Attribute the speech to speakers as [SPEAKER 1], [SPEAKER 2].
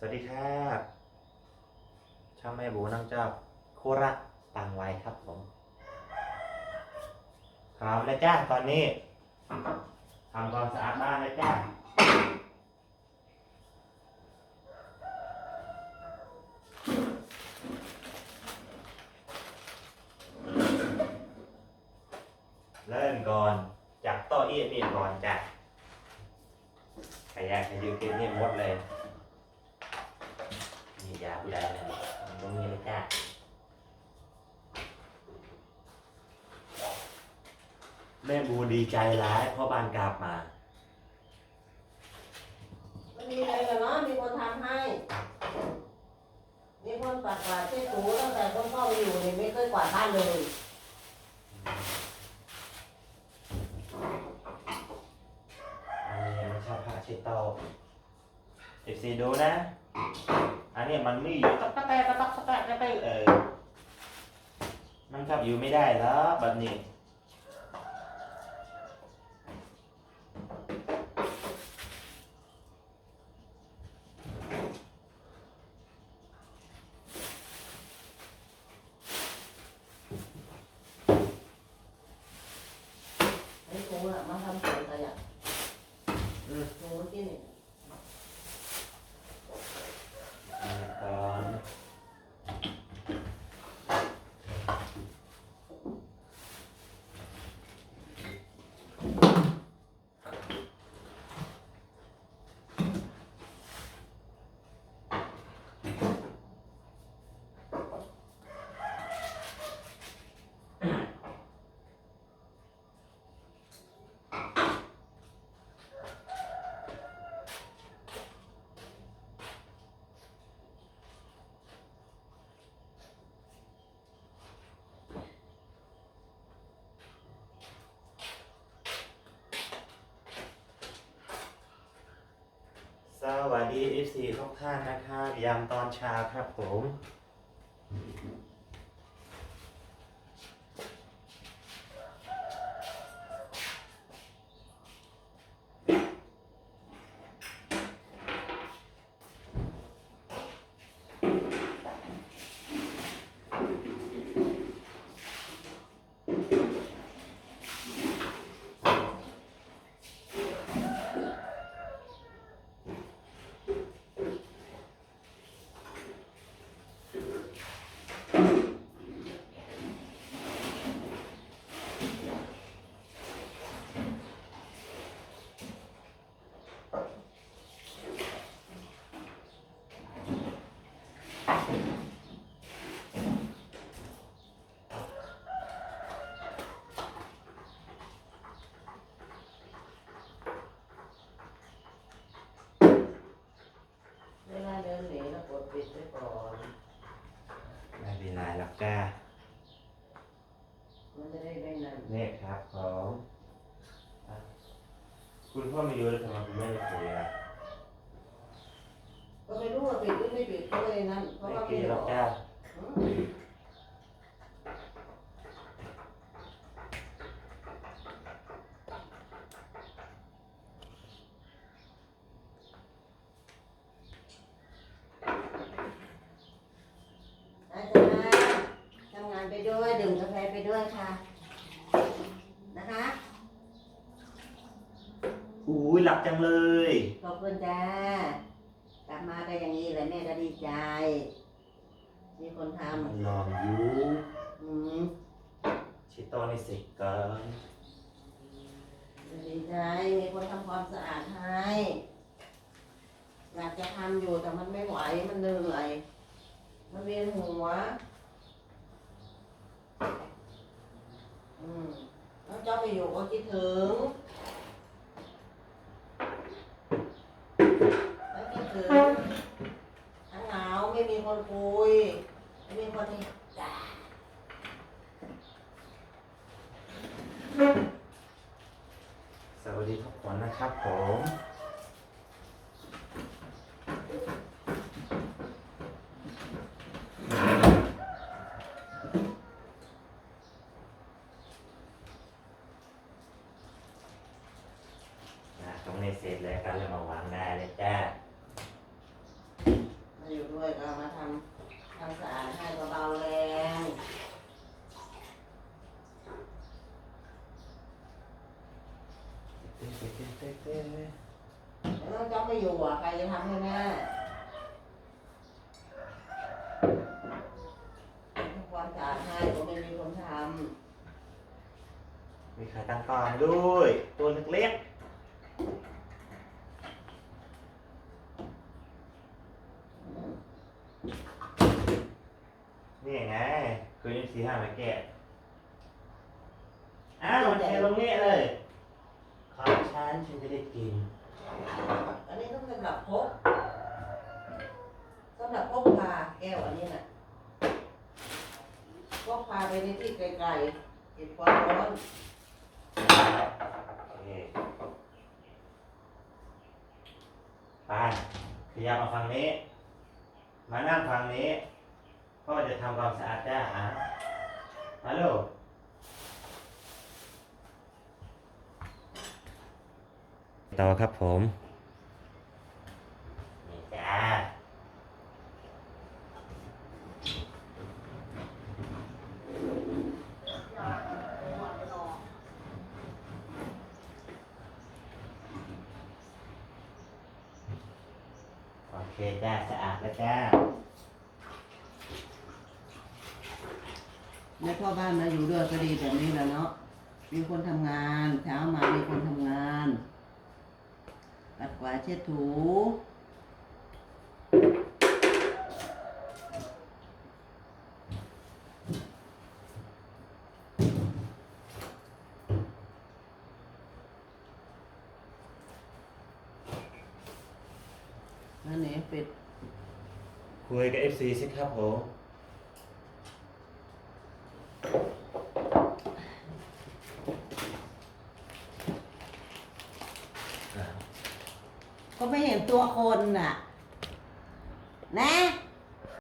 [SPEAKER 1] สวัสดีครับช่างแม่บูนั่งเจ้าโคระตังไว้ครับผมพร้อมแล้วจ้าตอนนี้ทำความสะอาดบ้านแล้วจ้าเริ่มก่อนจากโต๊ะเอี้ยนี่ก่อนจ้ะขยะขยุกินนี่หมดเลย ยาผู้ใดเลยตรงนี้เลยจ้าแม่บูดีใจร้ายเพราะบานกราบมา
[SPEAKER 2] มันมีอะไรกันเนาะมีคนทำให้ มีคนปัดกวาดเช็ดถูตั้งแต่คนเข้าไปอยู่เนี่ยไม่เคยกวาดบ้านเลย
[SPEAKER 1] อันนี้มันชอบผ้าเช็ดโต๊ะเอฟซีดูนะ เนี่ยมันไม่อยู่ตักตะแตะตักตักแตะตักแตะเออมันขับอยู่ไม่ได้แล้วแบบนี้
[SPEAKER 2] ไอ้ถูน่ะมาทำสวนอะไรอะ
[SPEAKER 1] อืม
[SPEAKER 2] ถูเมื่อกี้นี่
[SPEAKER 1] อันนี้ก่อนส วัสดีเอฟซีทุกท่านนะครับยามตอนเช้าครับผม
[SPEAKER 2] เวลาเดินหนีแล้วกดปิดไว้ก่อน
[SPEAKER 1] ไม่เป็นไรหรอ กจ้า
[SPEAKER 2] มันจะได้ไม่นาน
[SPEAKER 1] เนี่ยครับผมอะคุณพ่อไม่อยู่แล้วทำไมคุณแม่ไม่คุยอะ
[SPEAKER 2] ก็ไม่รู้ว่าปิดหรือไม่ปิดก็เลยนั้นเพราะ
[SPEAKER 1] ไม่
[SPEAKER 2] ว่า
[SPEAKER 1] กิ
[SPEAKER 2] ปิ
[SPEAKER 1] น
[SPEAKER 2] ด
[SPEAKER 1] หรอกจ้า
[SPEAKER 2] อืมอาจารย์ทำงานไปด้วยดื่มกาแฟไปด้วย ค่ะ นะคะ
[SPEAKER 1] อุ้ยหลับจังเลย
[SPEAKER 2] ขอบคุณจ้ากลับมาก็อย่างนี้แหละแม่ก็ดีใจ มีคนท
[SPEAKER 1] มันลองอยู่ำ
[SPEAKER 2] อืม
[SPEAKER 1] ชิโต้ในสิก่อน
[SPEAKER 2] ดีใจ มีคนทำความสะอาดให้อยากจะทำอยู่แต่มันไม่ไหวมันเหนื่อย มันเวียนหัว อืมแล้วเจ้าไปอยู่ก็ คิดถึงแล้วคิดถึงทั้งเหงาไม่มีคนคุย ไม่มีคนที่จ้า
[SPEAKER 1] สวัสดีทุกคนนะครับผม ต รงนี้เสร็จแล้วก็เลยมาวางได้เลยจ้า
[SPEAKER 2] ด้วยก็มาทำความสะอาดให้เบาๆแรง
[SPEAKER 1] เต้นเต้นเต้นเต้นเต้น
[SPEAKER 2] แล้วน้องจ๊อบไม่อยู่อะใครจะทำให้แม่ทำความสะอาดให้ก็ไม่มีคนท
[SPEAKER 1] มีขาตั้งกลางด้วย ตัวเล็กๆนี่ไง คือยี่สี่ห้ามาแกะอ้าวมันเทลงนี่เลยของฉันฉันจะได้กินำ
[SPEAKER 2] อันนี้ต้องสำหรับพกสำหรับพกพาแก้วอันนี้น่ะพกพาไปในที่ไกลๆเก็บความร้อน
[SPEAKER 1] โอเคไปขยับมาฝั่งนี้ มานั่งฝั่งนี้ พ่อจะทำความสะอาดจ้าอะฮัลโหลต่อครับผม นี่จ้าโอเคจ้า สะอาดแล้วจ้า
[SPEAKER 2] แม่พ่อบ้านมาอยู่ด้วยก็ดีแบบนี้แหละเนาะ มีคนทำงานเช้ามามีคนทำงาน ปัดกวาดเช็ดถูนั่นเองเป็ด
[SPEAKER 1] คุยกับ FC สิครับผม
[SPEAKER 2] ก็ไม่เห็นตัวคนน่ะ นะ